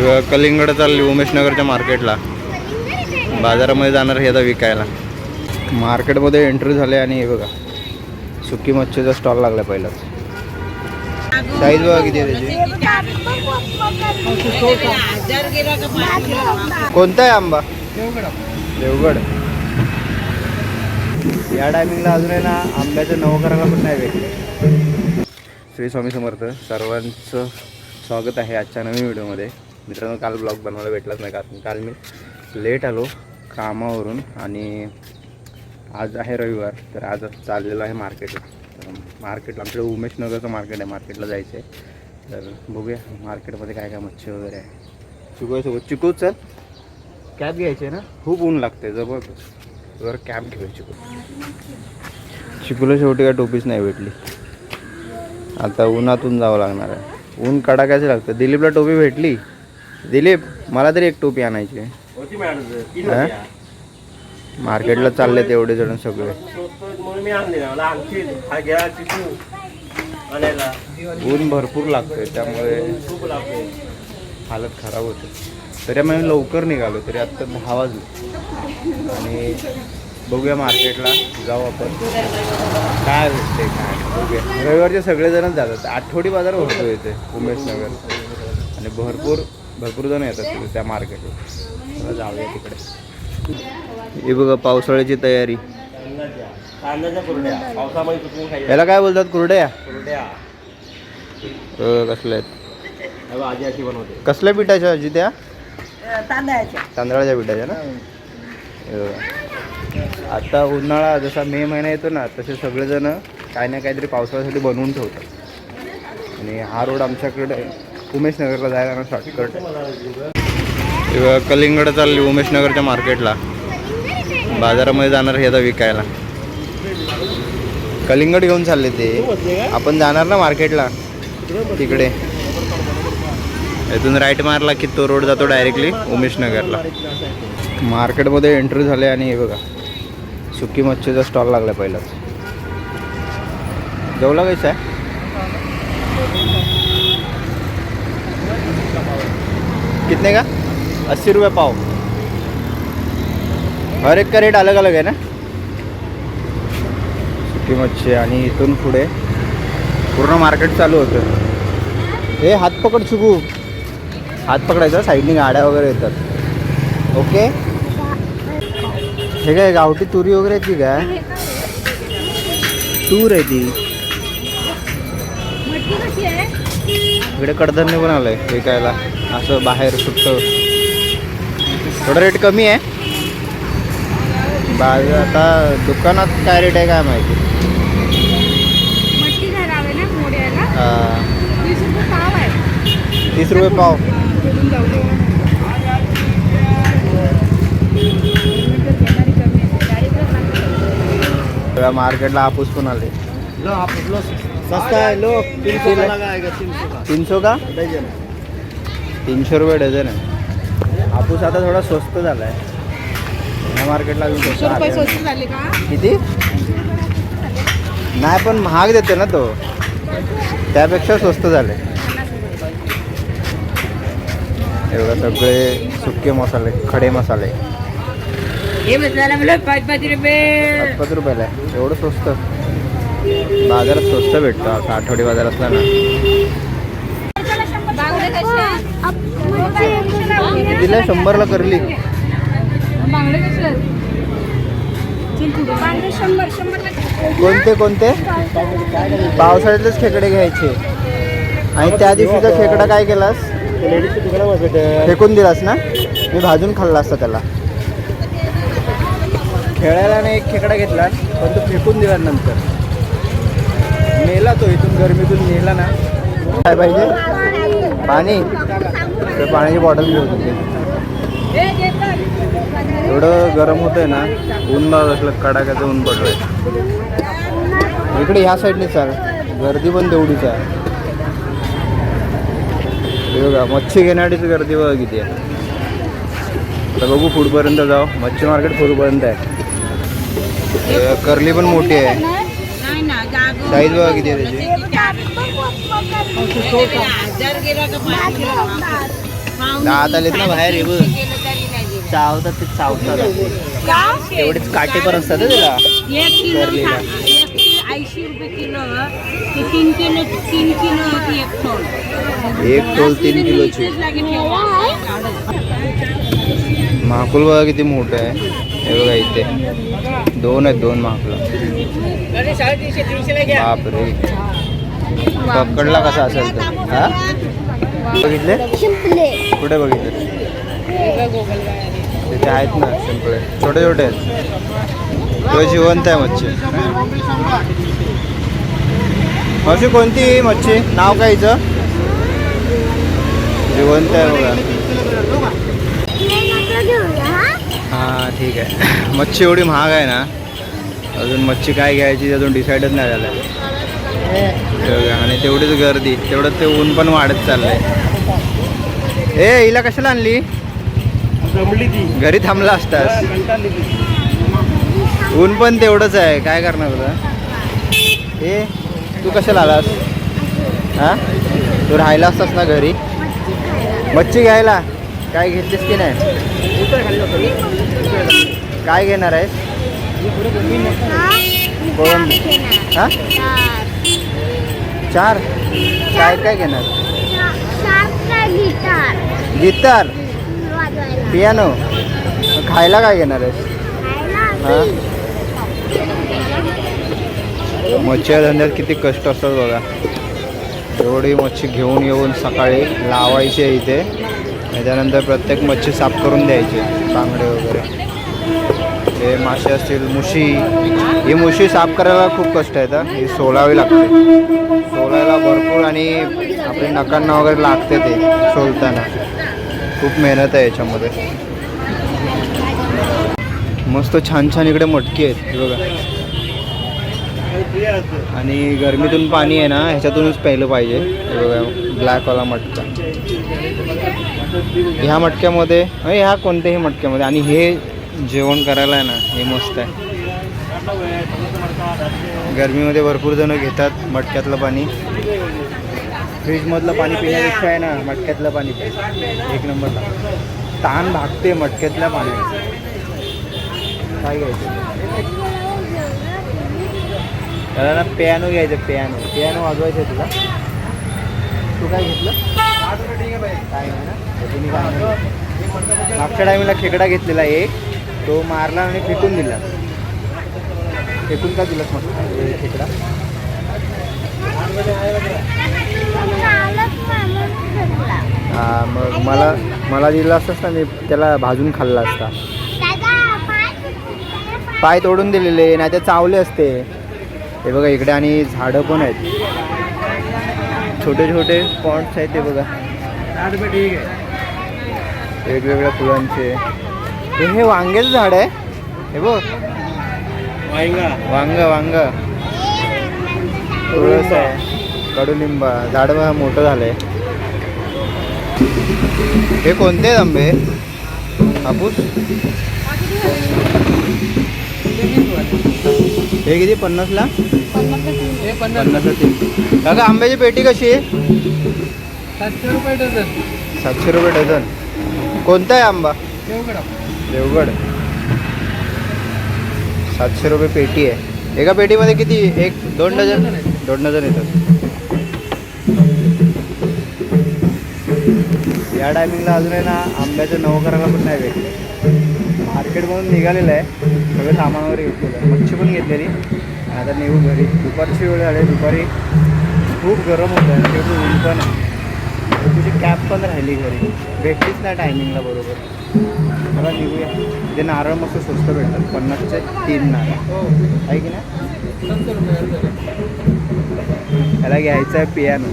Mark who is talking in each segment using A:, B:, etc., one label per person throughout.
A: किंवा कलिंगड चालली उमेशनगरच्या मार्केटला. बाजारामध्ये जाणार हे आता विकायला. मार्केटमध्ये एंट्री झाले आणि हे बघा. सुकी मच्छीचा स्टॉल लागला पहिलाच. साईज बघा किती आहे त्याची. कोणता आहे आंबा? देवगड. या टायमिंगला अजून आहे ना आंब्याचं नवं करायला पण नाही भेटले. श्री स्वामी समर्थ सर्वांचं स्वागत आहे आजच्या नवीन व्हिडिओमध्ये मित्रांनो काल ब्लॉग बनवायला भेटलाच नाही कारण काल मी लेट आलो कामावरून आणि आज आहे रविवार तर आज चाललेलो आहे मार्केटला तर मार्केटला आमच्याकडे उमेशनगरचं मार्केट आहे मार्केटला जायचं आहे. तर बघूया मार्केटमध्ये काय काय मच्छी वगैरे आहे. चिकू चिकू चल. कॅब घ्यायची आहे ना? खूप ऊन लागते जबरदस्त. जर कॅब घेऊया चिकू. चिकूला शेवटी काय टोपीच नाही भेटली. आता उन्हातून जावं लागणार आहे. ऊन कडाक्याचं लागतं. दिलीपला टोपी भेटली? दिलीप मला तरी एक टोपी आणायची आहे? मार्केटला चालले तेवढे जण सगळे. ऊन भरपूर लागतंय त्यामुळे हालत खराब होते. तरी आम्ही लवकर निघालो तरी आत्ता दहा वाजले. आणि बघूया मार्केटला जाऊ आपण. काय भेटते काय बघूया. रविवारचे सगळेजणच जातात. आठवडी बाजार भरतो इथे उमेशनगर आणि भरपूर भरपूर जण येतात तिथे त्या मार्केटला चला जाऊया तिकडे. हे बघा पावसाळ्याची तयारी. याला काय बोलतात? कुरड्या? कसल्या आहेत?
B: हे
A: कसल्या पिठाच्या आजी त्या?
C: तांदळाच्या.
A: तांदळाच्या पिठाच्या ना. आता उन्हाळा जसा मे महिना येतो ना तसे सगळेजण काही ना काहीतरी पावसाळ्यासाठी बनवून ठेवतात. आणि हा रोड आमच्याकडे उमेशनगरला जायला ना शॉर्टकट कलिंगड चालली उमेशनगरच्या मार्केटला. बाजारामध्ये जाणार हे आता विकायला. कलिंगड घेऊन चालले ते. आपण जाणार ना मार्केटला? तिकडे. इथून राईट मारला की तो रोड जातो डायरेक्टली उमेशनगरला. मार्केटमध्ये एंट्री झाले आणि हे बघा. सुकी मच्छीचा स्टॉल लागला पहिलाच. जाऊ कैसा आहे कितने का? अस्सी रुपये पाव। हर एक का रेट अलग अलग आहे ना? सुकी मच्छी आणि इथून पुढे पूर्ण मार्केट चालू होतं. हे हात पकड चुकू हात पकडायचा साईडने गाड्या वगैरे येतात. ओके? हे काय गावठी तुरी वगैरे ती काय तूर आहे ती. इकडे कडधान्य पण आलंय विकायला. असं बाहेर सुटतं. थोडं रेट कमी आहे. बाजार आता दुकानात काय रेट आहे काय माहिती? हा, तीस रुपये पाव.
C: बोलून जाऊ दे. घेणारी कमी आहे. गाडीकडे सांगतो.
A: सगळ्या मार्केटला हापूस पण आले
B: सस्ता आहे लोक
A: तीनशे का? तीनशे का? तीनशे रुपये डझन आहे. हापूस आता थोडा स्वस्त झाला आहे मार्केटला अजून स्वस्त
C: शंभर रुपये
A: आहे.
C: स्वस्त झाले का?
A: किती? नाही पण महाग देते ना तो. त्यापेक्षा स्वस्त झाले. हे बघा सगळे सुके मसाले खडे मसाले.
C: हे मसाला मला पाच पाच रुपये.
A: पाच पाच रुपयाला आहे. एवढं स्वस्त. बाजारात स्वस्त भेटतो. आता आठवडी बाजार असला ना. दिला शंभरला करली. कोणते कोणते? पावसाळ्यातलेच खेकडे घ्यायचे. आणि त्या दिवशीचा खेकडा काय केलास? फेकून दिलास ना? मी भाजून खाल्ला असता त्याला. खेळायला नाही एक खेकडा घेतला पण तो फेकून दिला नंतर. नेला तो इथून गरमीतून नेला ना. काय पाहिजे? पाणी. तर पाण्याची बॉटल घेऊन एवढं गरम होतंय ना ऊन असलं कडाक्याचं ऊन पडलंय. इकडे ह्या साईडने चाल. गर्दी पण तेवढीच आहे. बघा मच्छी घेण्यासाठीच गर्दी बघा किती आहे. तर बघू पुढपर्यंत जाऊ. मच्छी मार्केट पुढपर्यंत आहे. करली पण मोठी आहे. साईज बघा किती आहे त्याची? दात आलेत ना बाहेर हे बघ. चावतात ते चावतात
C: का?
A: एवढेच काटे पण असतात त्याला.
C: ऐंशी रुपये किलो ते तीन किलो तीन किलो होती एक टोल
A: एक टोल तीन किलोची. माकुल बघा किती मोठं आहे. हे बघा इथे. दोन आहेत दोन माकुल. बापरे. पकडला कसा असेल तर हा? बघितले? कुठे बघितले? तिथे आहेत ना शिंपळे छोटे छोटे आहेत. तो जिवंत आहे मच्छी. अशी कोणती मच्छी? नाव काय हिचं? जिवंत आहे बघा. हां ठीक आहे. मच्छी एवढी महाग आहे ना. अजून मच्छी काय घ्यायची अजून डिसाईडच नाही झालं बघा, आणि तेवढीच गर्दी तेवढं ते ऊन पण वाढत चाललंय. ए हिला कशाला आणली? घरी थांबला असतास. ऊन पण तेवढंच आहे काय करणार होता ए तू कशाला आलास? हा? तू राहिला असतास ना घरी? मच्छी घ्यायला. काय घेतलीस की नाही? काय घेणार आहेस? हा? चार. काय काय घेणार?
D: गिटार.
A: पियानो. खायला काय घेणार आहेस? हा? मच्छी धंद्यात किती कष्ट असतात बघा. एवढी मच्छी घेऊन येऊन सकाळी लावायची आहे इथे. त्यानंतर प्रत्येक मच्छी साफ करून द्यायची. बांगडे वगैरे. हे मासे असतील मुशी. ही मुशी साफ करायला खूप कष्ट आहेत हे. ही सोलावी लागते. सोलायला भरपूर आणि आपले नकांना वगैरे लागते ते सोलताना. खूप मेहनत आहे याच्यामध्ये. मस्त छान छान इकडे मटकी आहेत बघा. आणि गरमीतून पाणी आहे ना ह्याच्यातूनच प्यायलं पाहिजे. बघा ब्लॅकवाला मटका. ह्या मटक्यामध्ये ह्या कोणत्याही मटक्यामध्ये. आणि हे जेवण करायला आहे ना हे मस्त आहे. गरमीमध्ये भरपूर जण घेतात मटक्यातलं पाणी. फ्रीजमधलं पाणी पिण्यापेक्षा आहे ना मटक्यातलं पाणी प्या. एक नंबरला. ताण भागते मटक्यातल्या पाण्यात. काय घ्यायचं? त्याला ना पियानो घ्यायचं पियानो पियानो वाजवायचं आहे तुला. तू काय घेतलं? काय ना? मागच्या टायमिंगला खेकडा घेतलेला एक. तो मारला आणि फेकून दिला. फेकून का दिलास मग? हे खेकडा. हा मग मला मला दिला असतास ना मी त्याला भाजून खाल्ला असता. पाय तोडून दिलेले नाही तर चावले असते. हे बघा इकडे आणि झाडं पण आहेत. छोटे छोटे पॉट्स आहेत ते बघा. वेगवेगळ्या फुलांचे. हे वांग्याचं झाड आहे. हे बघ.
B: वांगा.
A: वांग वांग. तुळस आहे. कडुलिंबा. झाड मोठं झालंय. हे कोणते आंबे? हापूस? हे किती? पन्नासला पन्नास. तीन. काका आंब्याची पेटी कशी आहे?
B: सातशे रुपये डझन.
A: सातशे रुपये डझन. कोणता आहे आंबा? देवगड सातशे रुपये पेटी आहे. एका पेटीमध्ये किती? एक दोन डझन? दोन डझन येतात. या टायमिंगला अजून आहे ना आंब्याचं नवं करायला पण नाही भेटलं. मार्केटमधून निघालेलं आहे. सगळं सामान वगैरे घेतलेलं मच्छी पण घेतलेली. आता निघू घरी. दुपारची वेळ झाली. दुपारी खूप गरम होतं. आणि ऊन पण आहे. तुझी कॅब पण राहिली घरी. भेटलीच नाही टायमिंगला बरोबर. मला निघूया. ते नारळ मस्त स्वस्त भेटतात. पन्नासचे तीन नारळ. आहे की नाही? त्याला घ्यायचं आहे पियानो.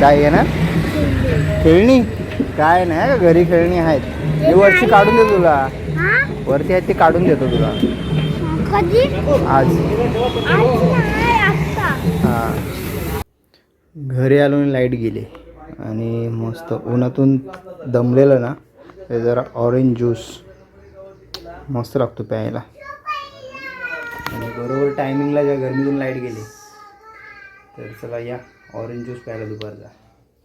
A: काय आहे ना? खेळणी? काय नाही का? घरी खेळणी आहेत. मी वरची काढून देतो तुला. वरती आहेत ते काढून देतो तुला. आज. हां. घरी आलो आणि लाइट गेली. आणि मस्त उन्हातून दमलेलं ना ते जरा ऑरेंज ज्यूस मस्त लागतो प्यायला. आणि बरोबर टायमिंगला ज्या गरमीतून लाइट गेली तर चला या ऑरेंज ज्यूस प्यायला दुपारचा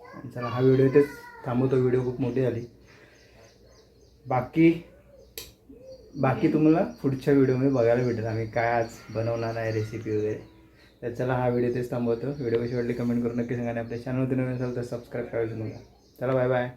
A: आणि चला हा व्हिडिओ इथेच थांबवतो. व्हिडिओ खूप मोठी झाली. बाकी बाकी तुम्हाला पुढच्या व्हिडिओमध्ये बघायला भेटेल. आम्ही काय आज बनवणार आहे रेसिपी वगैरे. तर चला हा व्हिडिओ तेच थांबवतो. व्हिडिओ कशी वाटली कमेंट करून नक्की सांगा आणि आपल्या चॅनलवरती नवीन असेल तर सबस्क्राईब करायचं नका. चला बाय बाय